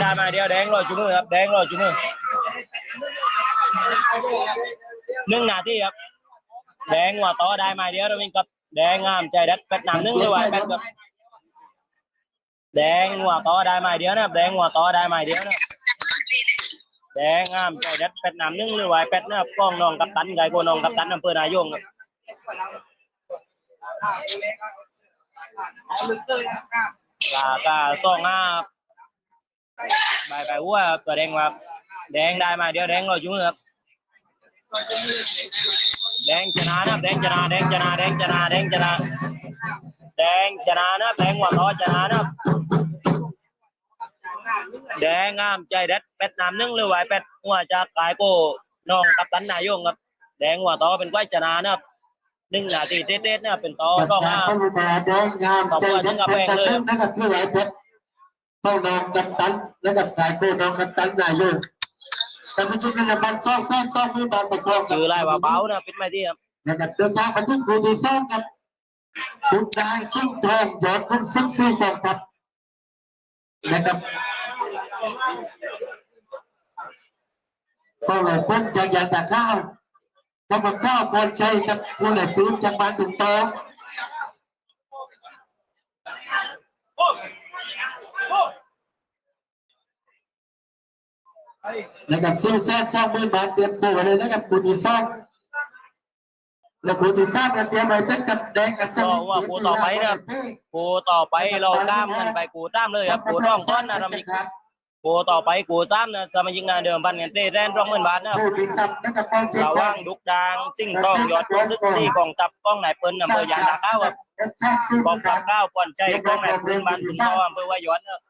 ได้มาเดียวแดงรอจุมือครับแดงรอจุมือหนึ่งนาทีครับแดงหัวต่อได้มาเดียวเราวิ่งกับแดงงามใจดัดเป็ดนำหนึ่งหรือว่าเป็ดครับแดงหัวต่อได้มาเดียวนะครับแดงหัวต่อได้มาเดียวนะครับแดงงามใจดัดเป็ดนำหนึ่งหรือว่าเป็ดนะครับกล้องน้องกัปตันไก่โกน้องกัปตันอำเภอนายงครับลากาสองห้า ใบใบวัวตัวแดงครับแดงได้มาเดี๋ยวแดงรอจุ่มครับแดงชนะนะแดงชนะแดงชนะแดงชนะแดงชนะแดงชนะนะแดงหัวท้อชนะนะแดงงามใจเด็ดเป็ดน้ำนึ่งหรือไหวเป็ดหัวจากกายโกน้องกัปตันนายงครับ แดงหัวท้อเป็นก้อยชนะนะครับหนึ่งนาทีเต๊ะๆเนี่ยเป็นต่อจากต้องการห้าต้องมาแดงงามใจนักเป็นกันนั้นนะครับพี่ไหวเพช รต้องนองกันตันนะครับกายโก้นองกันตันนายกแต่ไม่ใช่กันนะมันซ่องซ่องซ่องมือบอลประกอบชื่ออะไรว่าเบานะปิดไม่ที่ครับนะครับเดินทางมาที่กูที่ซ่องกับคุณนายซึ่งทองยอดคุณซึ่งซีกองครับนะครับก็เลยพ้นจากยาตาข้าวก็มาข้าวพรชัยกับผู้ใหญ่ปืนจากบ้านตุ่มโต นะครับซื้อแซ่บสองหมื่นบาทเตรียมตัวไว้เลยนะครับกูที่ซ่องแล้วกูที่ซ่องกันเตรียมไว้เช่นกับแดงกับก็ว่ากูต่อไปนะครับกูต่อไปเราตามกันไปกูตามเลยครับกูต้องต้อนนะเรามีกูต่อไปกูซ้ำนะสมาชิกงานเดิมพันเงินเต้แรนร้องหมื่นบาทนะครับผู้ที่ซับนะครับป้องเช็คระว่างดุกดางสิ่งต้องยอดตัวซึกที่กองทัพกองไหนายเปิ้ลอำเภอยางตาข้าวครับกองทัพข้าวป่อนใจกองไหนายเปิ้ลบ้านคุณพ่ออำเภอวายอนนะครับต้องเนี่ยเป็นต้นนะ